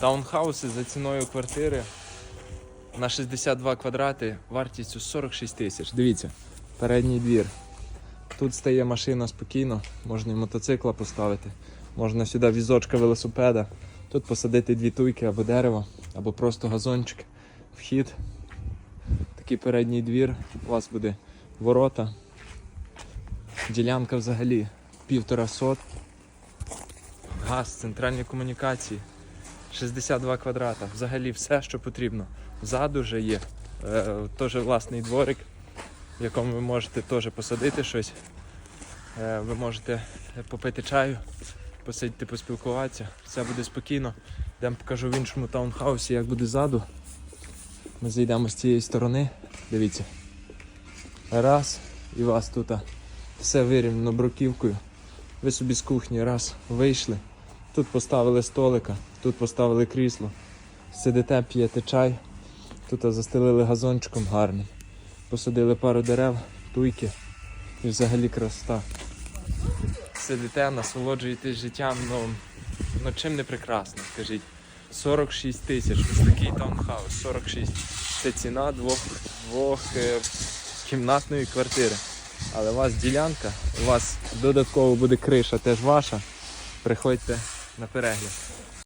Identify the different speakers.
Speaker 1: Таунхауси за ціною квартири на 62 квадрати вартістю 46 тисяч. Дивіться, передній двір. Тут стає машина спокійно, можна і мотоцикла поставити, можна сюди візочка велосипеда. Тут посадити дві туйки або дерево, або просто газончик. Вхід. Такий передній двір. У вас буде ворота. Ділянка взагалі півтора сот. Газ, центральні комунікації. 62 квадрата. Взагалі все, що потрібно. Ззаду вже є. Е, теж власний дворик, в якому ви можете теж посадити щось. Е, ви можете попити чаю, посидіти, поспілкуватися. Все буде спокійно. Йдемо покажу в іншому таунхаусі, як буде ззаду. Ми зайдемо з цієї сторони. Дивіться. Раз. І у вас тут все вирівняно бруківкою. Ви собі з кухні раз вийшли. Тут поставили столика, тут поставили крісло. Сидите, п'єте чай. Тут застелили газончиком гарним. Посадили пару дерев, туйки. І взагалі красота. Сидите, насолоджуєтесь життям, ну, ну чим не прекрасно, скажіть. 46 тисяч, ось такий таунхаус, 46. Це ціна двох, двох е, кімнатної квартири. Але у вас ділянка, у вас додатково буде криша теж ваша. Приходьте на перегляд.